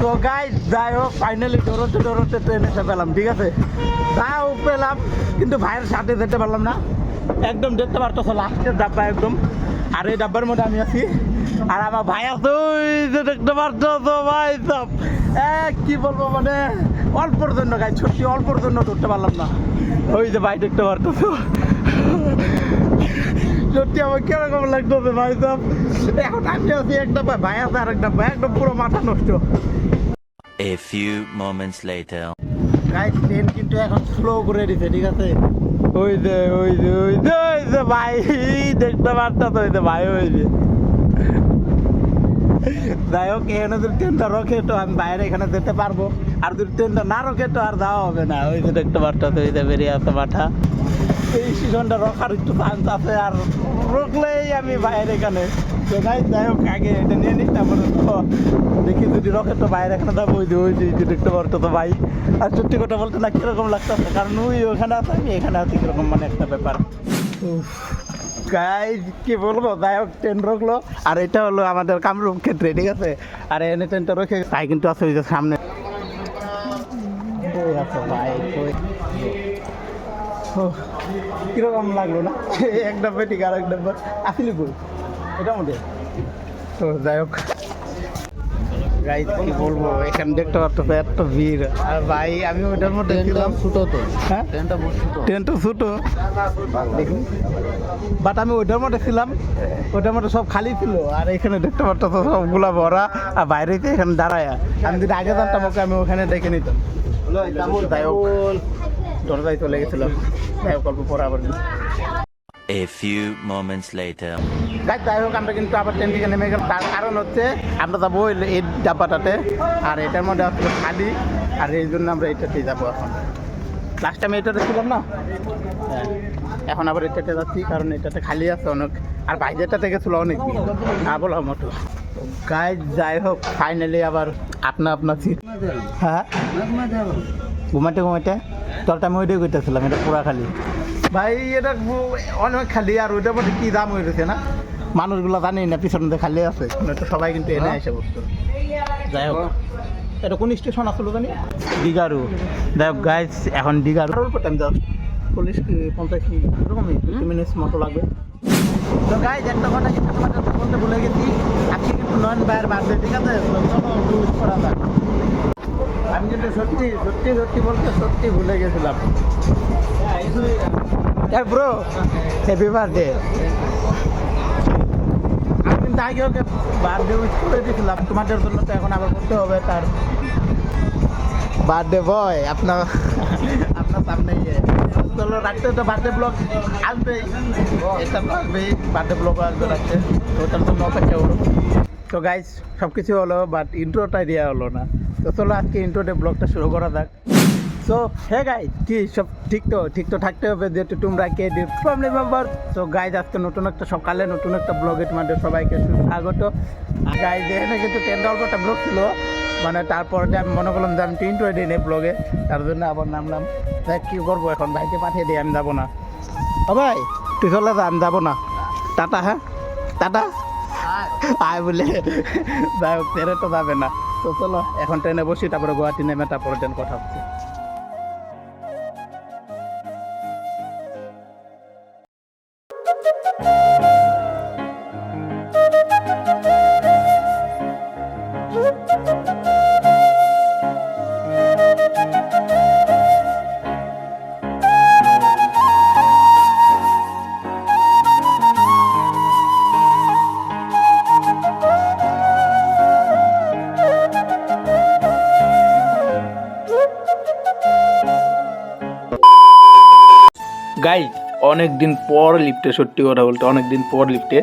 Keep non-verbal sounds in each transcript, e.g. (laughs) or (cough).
তো গাইজ যাই হোক ফাইনালি ডরোতে ডরোতে ট্রেন এসে পেলাম, ঠিক আছে? যাও, পেলাম, কিন্তু ভাইয়ের সাথে যেতে পারলাম না। একদম দেখতে পারতো লাস্টের ডাব্বা একদম। আর এই ডাব্বার মধ্যে আমি আছি। আর আমার ভাই আছে যে দেখতে পারতো তো ভাই সব। কি বলব মানে অল্পর জন্য গাই সত্যি অল্পর জন্য ধরতে পারলাম না। ওই যে ভাই দেখতে পারতো তো সত্যি আমার কীরকম লাগতেছে ভাই সব? এখন আমি আছি এক ডাব্বা ভাই আছে আর এক ডাব্বা একদম পুরো মাথা নষ্ট। A few moments later. Guys train কিন্তু এখন স্লো করে দিছে ঠিক আছে? ওই যে ওই যে ওই যে ওই যে ভাই দেখতে পারতা তো ওই যে ভাই ওই যে। যাই হোক এখানে যদি ট্রেনটা রকে তো আমি বাইরে এখানে যেতে পারব। আর যদি ট্রেনটা না রকে তো আর যাওয়া হবে না। ওই যে দেখতে পারতা তো ওই যে বেরিয়ে আসতে মাঠা। এই সিজনটা রকার একটু চান্স আছে, আর রকলেই আমি বাইরে এখানে। তো যাই হোক, আগে এটা নিয়ে নিই, তারপরে তো দেখি যদি রকে তো বাইরে এখানে যাব, ওই যে ওই যে দেখতে পারতো তো ভাই। আর সত্যি কথা বলতে না, কীরকম লাগতেছে? কারণ ওই ওখানে আছে, আমি এখানে আছি, কীরকম মানে একটা ব্যাপার। গাইজ কি বলব? যাই হোক ট্রেন রকলো আর এটা হলো আমাদের কামরূপ ক্ষেত্রে, ঠিক আছে? আর এনে ট্রেনটা রখে, তাই কিন্তু আছে ওই যে সামনে। ও, কীরকম লাগল না? (laughs) এক ডাব্বা ঠিক আর এক ডাব্বা আসিলি বল এটা মধ্যে তো যাই হোক। গাইজ কি বলব এখানে দেখতে পারতো এত ভিড়। আর ভাই আমি ওটার মধ্যে ছিলাম। ছোটো তো। হ্যাঁ? ট্রেনটা ট্রেনটা ছোটো। দেখুন। বাট আমি ওইটার মধ্যে ছিলাম। ওইটার মধ্যে সব খালি ছিল। আর এখানে দেখতে পারতো তো সবগুলা ভরা। আর বাইরে তো এখানে দাঁড়ায়। আমি যদি আগে জানতাম ওকে আমি ওখানে দেখে নিতাম। যাই হোক। দরজায় চলে গেছিলাম যাই হোক অল্প পরে আবার A few moments later. গাছ যাই হোক আমরা কিন্তু আবার ট্রেন থেকে নেমে গেলাম। তার কারণ হচ্ছে আমরা যাব এই ডাব্বাটাতে। আর এটার মধ্যে আসলে খালি। আর এই জন্য আমরা এটাতেই যাব এখন। লাস্ট টাইম এটাতে ছিলাম না? হ্যাঁ। এখন আবার এটাতে যাচ্ছি কারণ এটাতে খালি আছে অনেক। আর বাইরেটা থেকে ছিল অনেক না বলার মতো। গাছ যাই হোক ফাইনালি আবার আপনা আপনা সিট হ্যাঁ? ঘুমাতে ঘুমাতে তলটা আমি ওইটাই করতেছিলাম এটা পুরা খালি। ভাই এটা অনেক খালি আর ওইটার মধ্যে কি দাম হয়ে না? মানুষগুলো জানেই না পিছনে খালি আছে। সবাই কিন্তু এনে এসে বসতো। যাই হোক। এটা কোন স্টেশন আসলো জানি? দিঘারু যাই হোক গাইজ এখন দিঘারু টাইম দাও। চল্লিশ পঞ্চাশ কি এরকমই ফিফটি মিনিটস মতো লাগবে। তো গাইজ একটা কথা তোমাদের বলতে ভুলে গেছি? আজকে কিন্তু নয়ন ভাইয়ের বার্থডে ঠিক আছে? চলো করা যাক। আমি কিন্তু সত্যি সত্যি সত্যি বলতে সত্যি ভুলে গেছিলাম। হ্যাঁ ব্রো হ্যাপি বার্থডে আমি কিন্তু আগে ওকে বার্থডে উইশ করে দিয়েছিলাম তোমাদের জন্য তো এখন আবার করতে হবে তার। বার্থডে বয় আপনার আপনার সামনে ইয়ে। চলো রাখতে তো বার্থডে ব্লগ আসবেই। এটা আসবেই বার্থডে ব্লগ আসবে রাখতে তো ওটার জন্য অপেক্ষা করো। তো গাইজ সব কিছু হলো বাট ইন্ট্রোটা দেওয়া হলো না। তো চলো আজকে ইন্ট্রোতে ব্লগটা শুরু করা যাক। সো হে গাইজ কি সব ঠিক তো? ঠিক তো থাকতে হবে যেহেতু তোমরা কে ফ্যামিলি মেম্বার তো গাইজ আজকে নতুন একটা সকালে নতুন একটা ব্লগে তোমাদের সবাইকে স্বাগত গাইজ এখানে কিন্তু টেন অল্প একটা ব্লগ ছিল। মানে তারপর আমি মনে করলাম যে আমি টিন টুয়ে দিই ব্লগে তার জন্য আবার নামলাম। তাই কী করব এখন? ভাইকে পাঠিয়ে দিই আমি যাব না। ও ভাই তুই চলে যা আমি যাব না। টাটা হ্যাঁ? টাটা? আয় বলে। যাই হোক তো যাবে না। তো চলো এখন ট্রেনে বসি তারপরে গুয়াহাটি নেমে তারপরে ট্রেন কথা হচ্ছে। গাই অনেক দিন পর লিফটে সত্যি কথা বলতে অনেক দিন পর লিফটে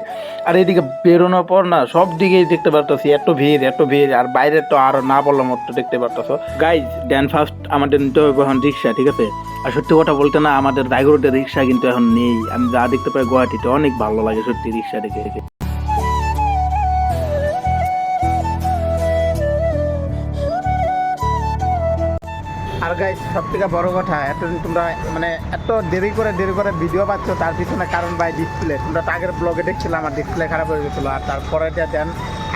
আর এদিকে বেরোনোর পর না, সব দিকেই দেখতে পারতেছি, এত ভিড় এত ভিড়, আর বাইরে তো আরও না বললাম মতো দেখতে পারতেছো। গাইজ ড্যান ফার্স্ট আমাদের নিতে হবে এখন রিক্সা, ঠিক আছে? আর সত্যি কথা বলতে না, আমাদের রায়গড়তে রিক্সা কিন্তু এখন নেই। আমি যা দেখতে পাই গুয়াহাটিতে, অনেক ভালো লাগে সত্যি রিক্সা দেখে দেখে। আর গাইস সব থেকে বড় কথা এতদিন তোমরা মানে এত দেরি করে দেরি করে ভিডিও পাচ্ছ, তার পিছনে কারণ বাই ডিসপ্লে তোমরা তো আগের ব্লগে দেখছিলে আমার ডিসপ্লে খারাপ হয়ে গেছিল। আর তারপরে দেন,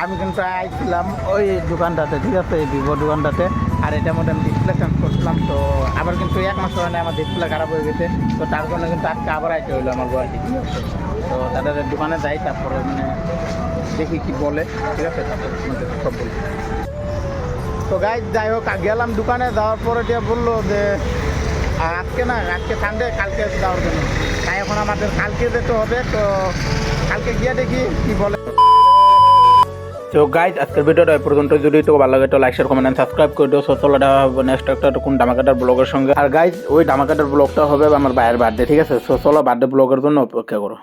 আমি কিন্তু আইছিলাম ওই দোকানটাতে, ঠিক আছে? এই ভিভো দোকানটাতে। আর মধ্যে আমি ডিসপ্লে চেঞ্জ করছিলাম, তো আবার কিন্তু এক মাস হয় না আমার ডিসপ্লে খারাপ হয়ে গেছে। তো তার জন্য কিন্তু আজকে আবার আইতে হইল আমার গুয়াহাটি ঠিক আছে তো তাদের দোকানে যাই, তারপরে মানে দেখি কি বলে, ঠিক আছে? তারপর সব বলব তো গাই যাই হোক গেলাম দোকানে, যাওয়ার পরে দিয়ে বলল যে আজকে না, আজকে সানডে কালকে যাওয়ার জন্য। তাই এখন আমাদের কালকে যেতে হবে, তো কালকে গিয়ে দেখি কি বলে। তো গাইজ আজকের ভিডিওটা এই পর্যন্ত। যদি তো ভালো লাগে তো লাইক শেয়ার কমেন্ট সাবস্ক্রাইব করে দিও। সো চলো হবে নেক্সট একটা কোন ডামাকাটার ব্লগের সঙ্গে। আর গাইজ ওই ডামাকাটার ব্লগটা হবে আমার ভাইয়ের বার্থডে ঠিক আছে? সো চলো বার্থডে ব্লগের জন্য অপেক্ষা করো।